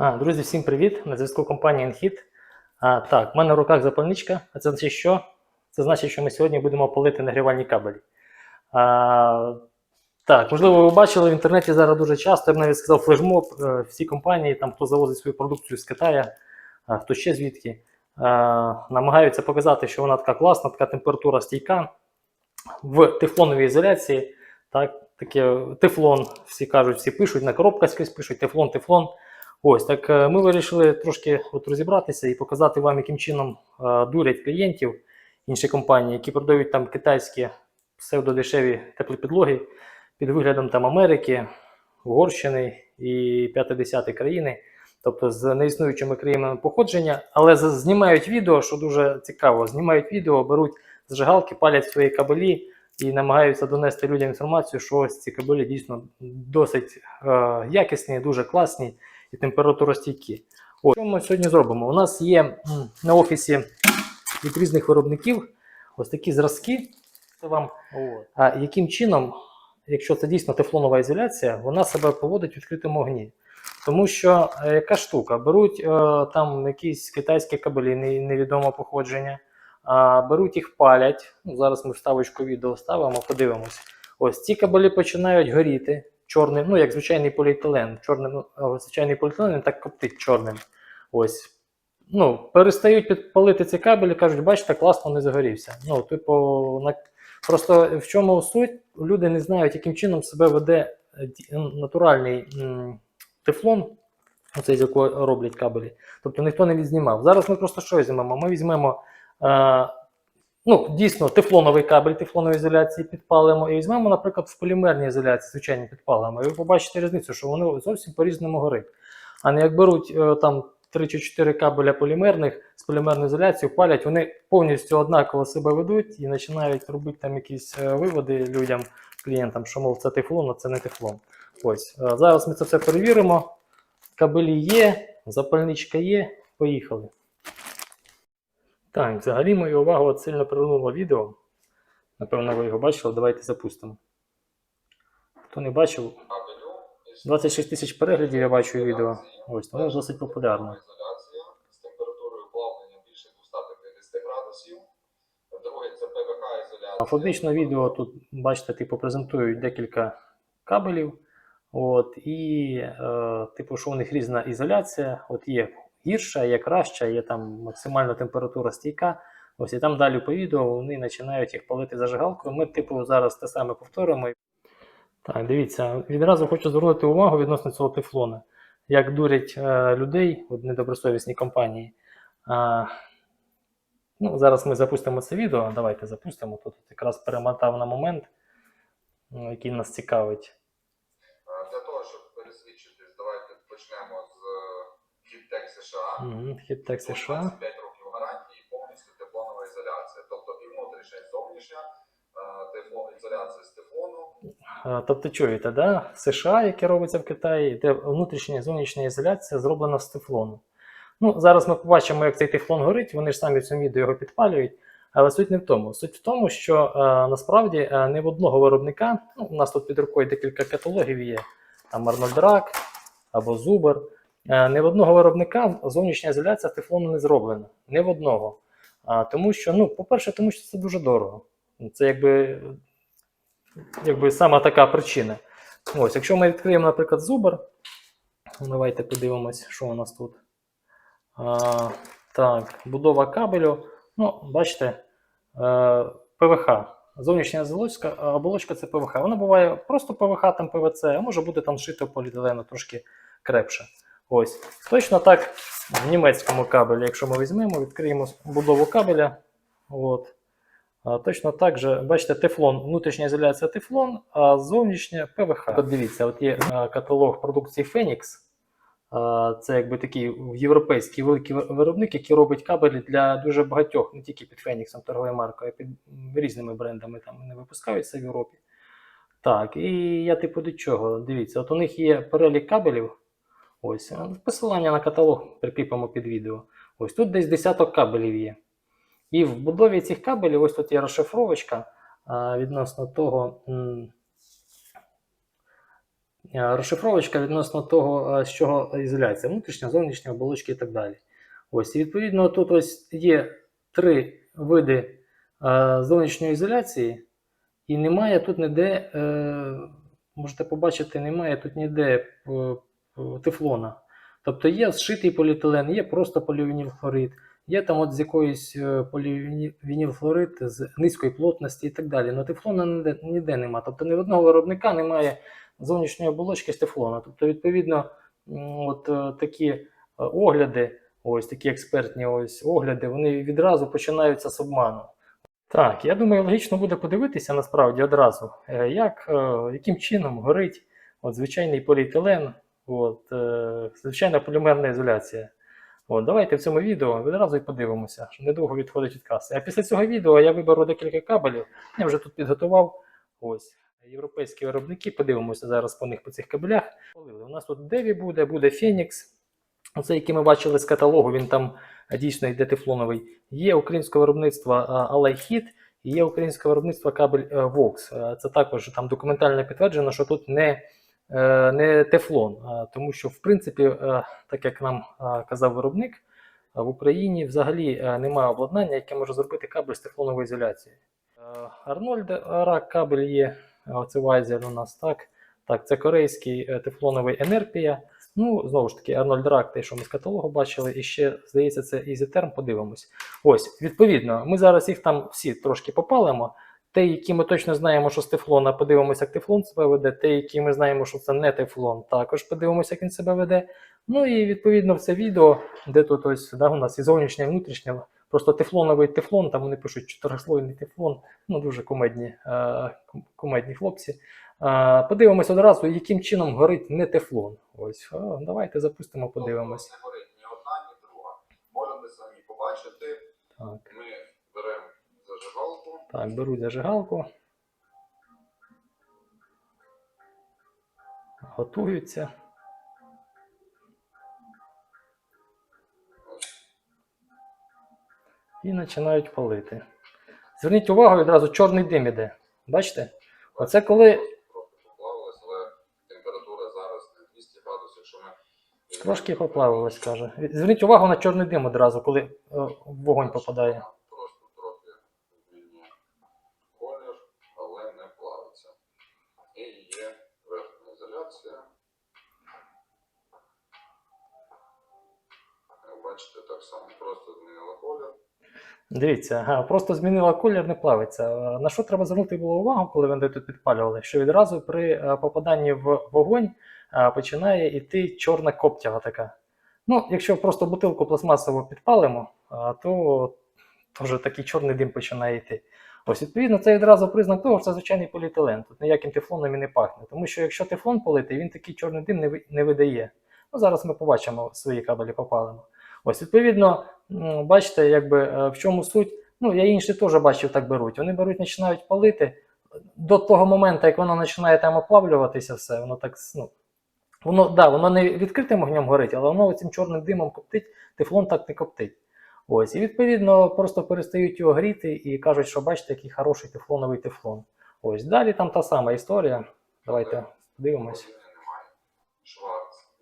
А, друзі, всім привіт! На зв'язку компанія Enhit. А, так, в мене в руках запальничка. А це значить що? Це значить, що ми сьогодні будемо палити нагрівальні кабелі. А, так, можливо, ви бачили в інтернеті зараз дуже часто, я б навіть сказав, флешмоб. е, Всі компанії, там, хто завозить свою продукцію з Китаю, а, хто ще звідки, а, намагаються показати, що вона така класна, така температура стійка в тефлоновій ізоляції. Так, таке тефлон, всі кажуть, всі пишуть, на коробках скрізь пишуть тефлон, тефлон. Ось так е, ми вирішили трошки от розібратися і показати вам, яким чином е, дурять клієнтів інші компанії, які продають там китайські псевдодешеві теплі підлоги під виглядом там Америки, Угорщини і 50 країни, тобто з неіснуючими країнами походження, але знімають відео, що дуже цікаво. Знімають відео, беруть зажигалки, палять свої кабелі і намагаються донести людям інформацію, що ось ці кабелі дійсно досить е, якісні, дуже класні і температуростійкі. Ось, що ми сьогодні зробимо? У нас є на офісі від різних виробників ось такі зразки. Це вам а, яким чином, якщо це дійсно тефлонова ізоляція, вона себе поводить в відкритому огні. Тому що е, яка штука? Беруть е, там якісь китайські кабелі не- невідомого походження, беруть їх палять. Ну, зараз ми вставочку відео ставимо, подивимось. Ось ці кабелі починають горіти чорним, ну як звичайний поліетилен. Чорним, звичайний поліетилен він так коптить чорним. Ось. Ну, перестають підпалити ці кабелі, кажуть, бачите, класно не загорівся. Ну, типу, на... просто в чому суть? Люди не знають, яким чином себе веде е, натуральний тефлон, оцей, з якого роблять кабелі. Тобто ніхто не відзнімав. Зараз ми просто що візьмемо? Ми візьмемо е, ну, дійсно тефлоновий кабель тефлонової ізоляції підпалимо і візьмемо, наприклад, в полімерній ізоляції, звичайно, підпалимо. І ви побачите різницю, що вони зовсім по-різному горить. А не як беруть е, там 3 чи 4 кабеля полімерних з полімерною ізоляцією, палять, вони повністю однаково себе ведуть і починають робити там якісь е, виводи людям, клієнтам, що мов це тефлон, а це не тефлон. Ось е, зараз ми це все перевіримо. Кабелі є, запальничка є. Поїхали. Так, взагалі мою увагу от сильно привернуло відео. Напевно, ви його бачили. Давайте запустимо. Хто не бачив, 26 тисяч переглядів я бачу відео. Ось, тому досить. Ізоляція з температурою плавлення більше 250 градусів. Це ПВХ ізоляція. А фабричне відео тут, бачите, типу, презентують декілька кабелів. От, і, е, типу, що у них різна ізоляція. От є гірша, є краща, є там максимальна температура стійка. Ось і там далі по відео вони починають їх палити зажигалкою. Ми, типу, зараз те саме повторимо. Так, дивіться, відразу хочу звернути увагу відносно цього тефлона. Як дурять е, людей от недобросовісні компанії. А, ну, зараз ми запустимо це відео. Давайте запустимо. Тут якраз перемотав на момент, ну, який нас цікавить. Е, Для того, щоб пересвідчитись, давайте почнемо з Хіттек США. Угу, США. 25 років гарантії, повністю тефлонова ізоляція. Тобто і внутрішня, і зовнішня е, тефлон, ізоляція з тефлону. Тобто чуєте, да? США, яке робиться в Китаї, де внутрішня і зовнішня ізоляція зроблена з тефлону. Ну, зараз ми побачимо, як цей тефлон горить, вони ж самі в цьому відео його підпалюють. Але суть не в тому. Суть в тому, що е, насправді е, не в одного виробника, ну, у нас тут під рукою декілька каталогів є, там Drag або Zuber. Е, не в одного виробника зовнішня ізоляція з тефлону не зроблена. Не в одного. Тому що, ну, по-перше, тому що це дуже дорого. Це якби якби сама така причина. Ось, якщо ми відкриємо, наприклад, Зубр, давайте подивимось, що у нас тут. А, так, будова кабелю. Ну, бачите, е, ПВХ. Зовнішня оболочка, оболочка це ПВХ. Вона буває просто ПВХ, там ПВЦ, а може бути там шито поліетилену трошки крепше. Ось. Точно так в німецькому кабелі, якщо ми візьмемо, відкриємо будову кабеля. От. Точно так же, бачите, тефлон, внутрішня ізоляція тефлон, а зовнішня ПВХ. От дивіться, от є каталог продукції. А, Це якби такий європейський великий ви- виробник, який робить кабелі для дуже багатьох, не тільки під Phoenix торговою маркою, а під різними брендами там вони випускаються в Європі. Так, і я типу до чого? Дивіться, от у них є перелік кабелів. Ось, посилання на каталог прикріпимо під відео. Ось тут десь десяток кабелів є. І в будові цих кабелів, ось тут є розшифровочка відносно того, розшифровочка відносно того, з чого ізоляція, внутрішня, зовнішня, оболочки і так далі. Ось, і відповідно, тут ось є три види зовнішньої ізоляції, і немає тут ніде, е, можете побачити, немає тут ніде е, тефлона. Тобто є зшитий поліетилен, є просто полівінілхлорид, є там от з якоїсь е, полівінілхлорид з низької плотності і так далі. Но тефлона ніде, ніде немає. Тобто ні в одного виробника немає зовнішньої оболочки з тефлона. Тобто, відповідно, от е, такі е, огляди, ось такі експертні ось огляди, вони відразу починаються з обману. Так, я думаю, логічно буде подивитися насправді одразу, як, яким чином горить от, звичайний поліетилен, от, е, звичайна полімерна ізоляція. От, давайте в цьому відео відразу і подивимося, що недовго відходить від каси. А після цього відео я виберу декілька кабелів. Я вже тут підготував. Ось європейські виробники. Подивимося зараз по них по цих кабелях. У нас тут Деві буде, буде Фенікс. Оце, який ми бачили з каталогу, він там е, дійсно йде тефлоновий. Є українське виробництво Алайхіт, і є українське виробництво кабель е, Vox. Е, Це також там документально підтверджено, що тут не, е, не тефлон, е, тому що, в принципі, е, так як нам е, казав виробник, е, в Україні взагалі е, немає обладнання, яке може зробити кабель з тефлоновою ізоляцією. Е, Арнольд Рак кабель є, е, оце Вайзер у нас так. Так, це корейський е, тефлоновий Енерпія. Ну, знову ж таки, Арнольд Рак, те, що ми з каталогу бачили, і ще, здається, це EasyTerm, подивимось. Ось, відповідно, ми зараз їх там всі трошки попалимо. Те, які ми точно знаємо, що з тефлона, подивимося, як тефлон себе веде. Те, які ми знаємо, що це не тефлон, також подивимося, як він себе веде. Ну і відповідно в це відео, де тут ось да, у нас і зовнішнє, і внутрішнє, просто тефлоновий тефлон, там вони пишуть чотирислойний тефлон, ну дуже комедні, е, ком- комедні хлопці. Е, подивимось одразу, яким чином горить не тефлон. Ось, а, давайте запустимо, подивимось. Тобто не горить ні одна, ні друга. Можете самі побачити. Так. Так, беру зажигалку. Готуються. І починають палити. Зверніть увагу, відразу чорний дим іде. Бачите? Оце коли Трохи поплавилось, але температура зараз не 200 градусів, якщо ми трошки поплавилось, каже. Зверніть увагу на чорний дим одразу, коли е, вогонь попадає. Просто трохи змінює колір, але не плавиться. І є верхня ізоляція. Як бачите, так само просто змінила колір. Дивіться, просто змінила колір, не плавиться. Е, На що треба звернути було увагу, коли вони тут підпалювали? Що відразу при е, попаданні в вогонь е, починає йти чорна коптяга така. Ну, якщо просто бутилку пластмасово підпалимо, то теж такий чорний дим починає йти. Ось, відповідно, це відразу признак того, що це звичайний поліетилен. Тут ніяким тефлоном і не пахне. Тому що якщо тефлон полити, він такий чорний дим не видає. Ну, зараз ми побачимо свої кабелі попалимо. Ось, відповідно, бачите, якби е, в чому суть. Ну, я інші теж бачив, так беруть. Вони беруть, починають палити. До того моменту, як воно починає там оплавлюватися, все, воно так. Ну, воно, да, воно не відкритим огнем горить, але воно цим чорним димом коптить, тефлон так не коптить. Ось, і відповідно просто перестають його гріти і кажуть, що бачите, який хороший тефлоновий тефлон. Ось далі там та сама історія. Давайте подивимось.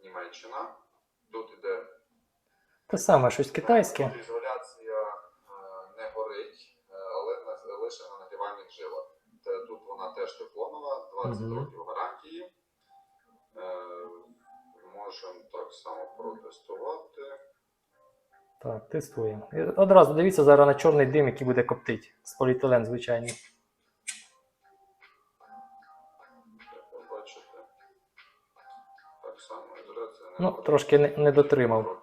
Німеччина. Те саме, щось китайське. Ізоляція е, не горить, е, але лише на нагрівальних жилах. Тут вона теж тефлонова, 20 Мгм. років гарантії. Е, Можемо так само протестувати. Так, тестуємо. І Одразу дивіться зараз на чорний дим, який буде коптить. З поліетилен звичайний. Ви бачите, так само ізоляція не Ну, горить. трошки не, не дотримав.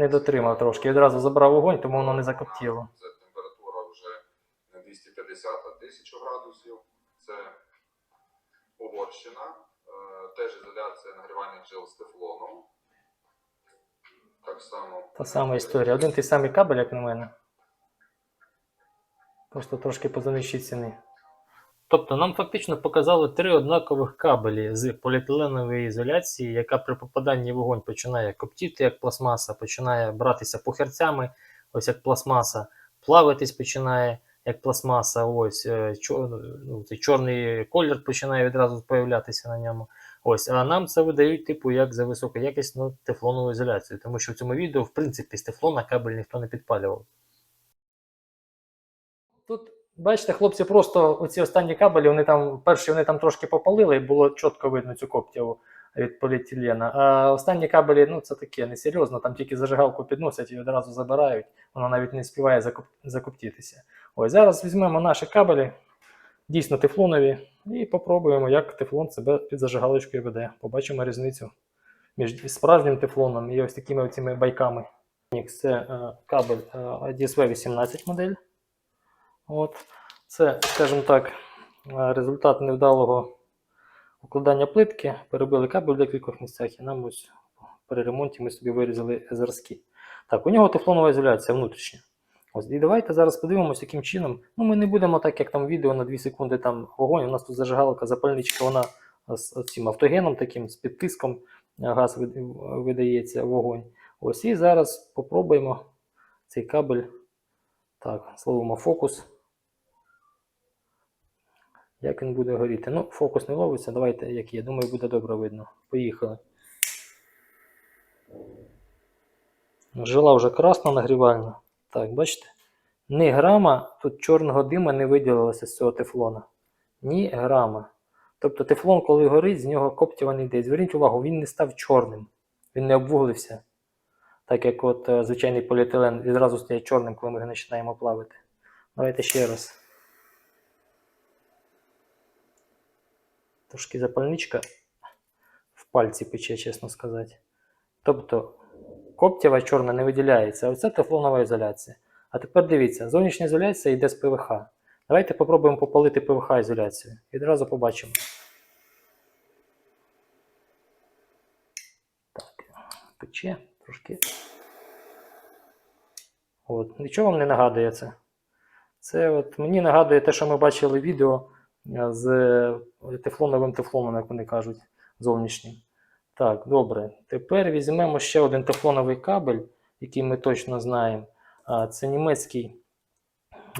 Не дотримав трошки. Відразу забрав вогонь, тому воно не закоптіло. Це температура вже не 250, а 1000 градусів. Це Угорщина. Е, Теж ізоляція нагрівальних жил з тефлоном. Так само. Та сама історія. Один той самий кабель, як на мене. Просто трошки по занижчій ціні. Тобто нам фактично показали три однакових кабелі з поліетиленової ізоляції, яка при попаданні в вогонь починає коптіти як пластмаса, починає братися похерцями, ось як пластмаса, плавитись починає як пластмаса, ось е, чор, ну, цей чорний колір починає відразу появлятися на ньому. Ось, а нам це видають, типу, як за високоякісну тефлонову ізоляцію. Тому що в цьому відео, в принципі, з тефлона кабель ніхто не підпалював. Тут, бачите, хлопці просто оці останні кабелі, вони там, перші вони там трошки попалили, і було чітко видно цю коптяву від поліетилена. А останні кабелі, ну це таке, несерйозно, там тільки зажигалку підносять і одразу забирають, вона навіть не співає закоп... закоптитися. Ось зараз візьмемо наші кабелі, дійсно тефлонові, і попробуємо, як тефлон себе під зажигалочкою веде. Побачимо різницю між справжнім тефлоном і ось такими оціми байками. Це е, кабель е, DSV 18 модель. От. Це, скажімо так, е, результат невдалого укладання плитки. Перебили кабель в декількох місцях і нам ось при ремонті ми собі вирізали зразки. Так, у нього тефлонова ізоляція внутрішня. Ось, і давайте зараз подивимося, яким чином. Ну, ми не будемо так, як там відео на 2 секунди там вогонь. У нас тут зажигалка, запальничка, вона з цим автогеном таким, з підтиском е, газ вид- видається вогонь. Ось і зараз попробуємо цей кабель. Так, словимо фокус. Як він буде горіти? Ну, фокус не ловиться. Давайте, як є. Думаю, буде добре видно. Поїхали. Жила вже красна нагрівальна. Так, бачите? Ні грама тут чорного дима не виділилося з цього тефлона. Ні грама. Тобто тефлон, коли горить, з нього коптєва не йде. Зверніть увагу, він не став чорним. Він не обвуглився. Так як от е, звичайний поліетилен відразу стає чорним, коли ми починаємо плавити. Давайте ще раз. Трошки запальничка в пальці пече, чесно сказати. Тобто коптєва чорна не виділяється, а оце тефлонова ізоляція. А тепер дивіться, зовнішня ізоляція йде з ПВХ. Давайте попробуємо попалити ПВХ ізоляцію. Відразу побачимо. Так, пече трошки. От. Нічого вам не нагадує це. Це от мені нагадує те, що ми бачили відео з е, тефлоновим тефлоном, як вони кажуть, зовнішнім. Так, добре. Тепер візьмемо ще один тефлоновий кабель, який ми точно знаємо. Це німецький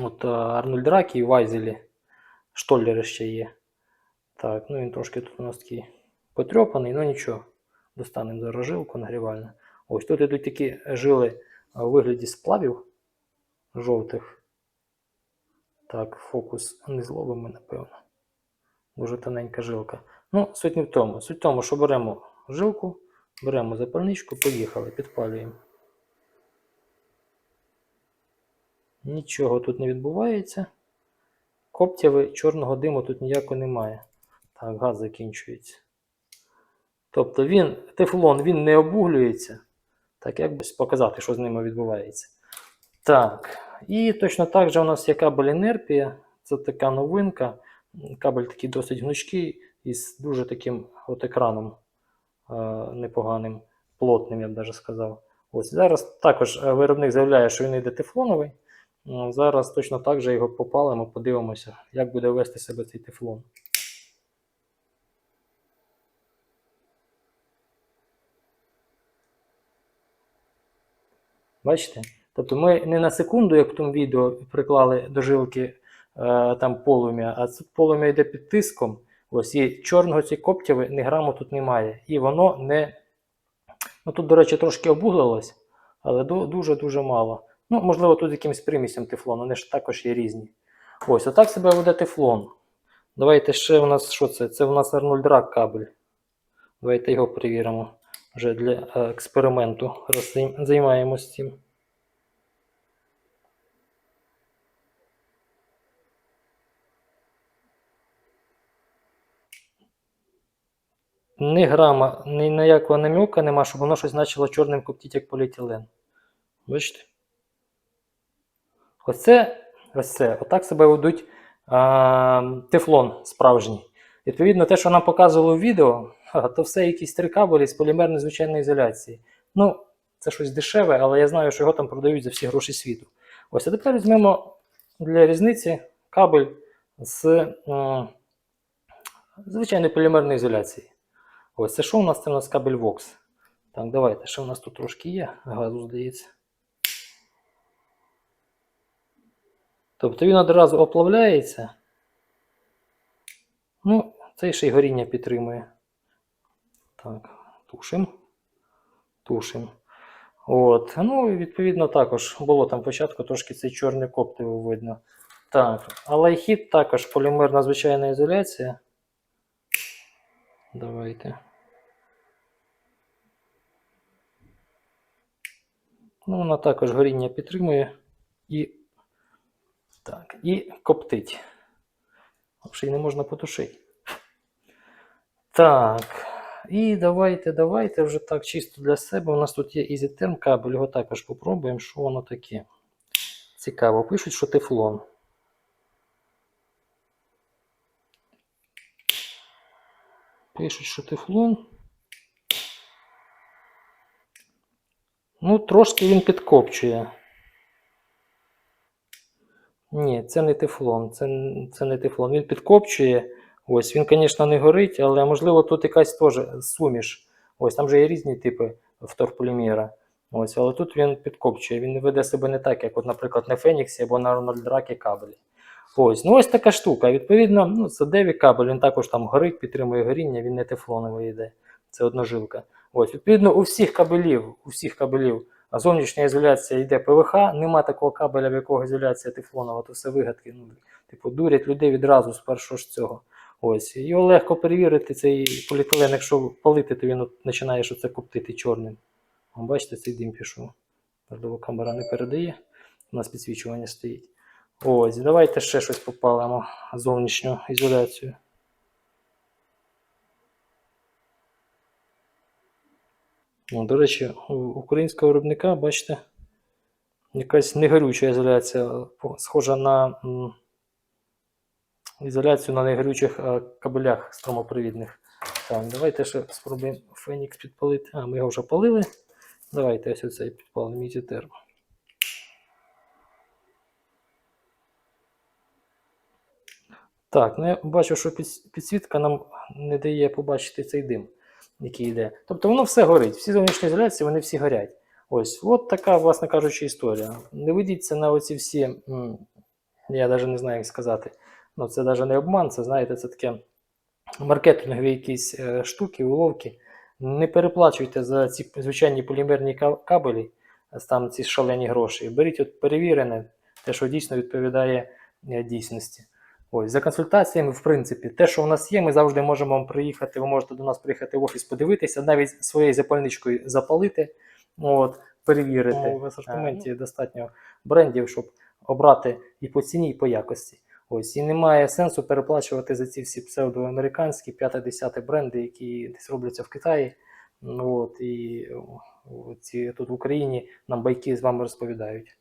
от, е, Арнольд Ракі і Вайзелі. Штоллери ще є. Так, ну він трошки тут у нас такий потрьопаний, ну нічого. Достанемо зараз нагрівальну. Ось тут ідуть такі жили у вигляді сплавів жовтих. Так, фокус не зловимо, напевно. Дуже тоненька жилка. Ну, суть не в тому. Суть в тому, що беремо жилку, беремо запальничку, поїхали, підпалюємо. Нічого тут не відбувається. Коптяви чорного диму тут ніякого немає. Так, газ закінчується. Тобто він, тефлон він не обуглюється. Так, як би показати, що з ними відбувається. Так, і точно так же у нас є кабель Енерпія. Це така новинка. Кабель такий досить гнучкий із дуже таким от екраном е, непоганим, плотним, я б навіть сказав. Ось зараз також е, виробник заявляє, що він йде тефлоновий. Зараз точно так же його попалимо, подивимося, як буде вести себе цей тефлон. Бачите? Тобто ми не на секунду, як в тому відео, приклали до жилки е, там полум'я, а тут полум'я йде під тиском. Ось і чорного цієї коптяви ні граму тут немає. І воно не. Ну тут, до речі, трошки обуглилось, але дуже-дуже мало. Ну, можливо, тут якимось примісям тефлону, вони ж також є різні. Ось, отак себе веде тефлон. Давайте ще у нас що це? Це у нас Rack кабель. Давайте його перевіримо вже для е, експерименту. Раз займаємось цим. Ні грама, ні ніякого намека нема, щоб воно щось почало чорним коптіти, як поліетилен. Бачите? Оце, ось це, отак себе ведуть а, тефлон справжній. Відповідно, те, що нам показували в відео, то все якісь три кабелі з полімерної звичайної ізоляції. Ну, це щось дешеве, але я знаю, що його там продають за всі гроші світу. Ось, а тепер візьмемо для різниці кабель з м, звичайної полімерної ізоляції. Ось це що у нас? Це у нас кабель Vox. Так, давайте, що у нас тут трошки є, газу здається. Тобто він одразу оплавляється. Ну, цей ще й горіння підтримує. Так, тушим. Тушим. От. Ну, і відповідно, також було там початку трошки цей чорний коптиво видно. Так, але хід також полімерна звичайна ізоляція. Давайте. Ну, вона також горіння підтримує і, так, і коптить. Й не можна потушити. Так. І давайте, давайте вже так чисто для себе. У нас тут є EasyTerm кабель, його також попробуємо, що воно таке. Цікаво, пишуть, що тефлон. Пишуть, що тефлон. Ну, трошки він підкопчує. Ні, це не тефлон, це, це не тефлон. Він підкопчує. Ось він, звісно, не горить, але можливо тут якась теж суміш. Ось там же є різні типи вторполімера. Ось, але тут він підкопчує. Він веде себе не так, як, от, наприклад, на Феніксі або на Рональдракі кабелі. Ось, ну ось така штука. Відповідно, ну, це деві кабель, він також там горить, підтримує горіння, він не тефлоновий йде. Це одножилка. Ось, відповідно, у всіх кабелів, у всіх кабелів зовнішня ізоляція йде ПВХ, нема такого кабеля, в якого ізоляція тефлонова, то все вигадки. Ну, типу, дурять людей відразу з першого ж цього. Ось. Його легко перевірити, цей поліетилен, якщо палити, то він починає що коптити чорним. О, бачите, цей дим пішов. Можливо, камера не передає. У нас підсвічування стоїть. Ось, давайте ще щось попалимо. Зовнішню ізоляцію. О, до речі, у українського виробника, бачите, якась негорюча ізоляція, схожа на ізоляцію на негорючих е, кабелях струмопровідних. Так, давайте ще спробуємо Фенікс підпалити. А, ми його вже палили. Давайте ось оцей підпалимо Ізітерм. Так, ну я бачу, що підсвітка нам не дає побачити цей дим, який йде. Тобто воно все горить. Всі зовнішні ізоляції, вони всі горять. Ось, от така, власне кажучи, історія. Не ведіться на оці всі, я навіть не знаю, як сказати. Ну, це навіть не обман, це знаєте, це таке маркетингові якісь е, штуки, уловки. Не переплачуйте за ці звичайні полімерні кабелі, е, там ці шалені гроші. Беріть от перевірене, те, що дійсно відповідає е, дійсності. Ось, за консультаціями, в принципі, те, що у нас є, ми завжди можемо вам приїхати. Ви можете до нас приїхати в офіс, подивитися, навіть своєю запальничкою запалити, от, перевірити. В асортименті достатньо брендів, щоб обрати і по ціні, і по якості. Ось, і немає сенсу переплачувати за ці всі псевдоамериканські 5-10 бренди, які десь робляться в Китаї. Ну, от, і ці тут в Україні нам байки з вами розповідають.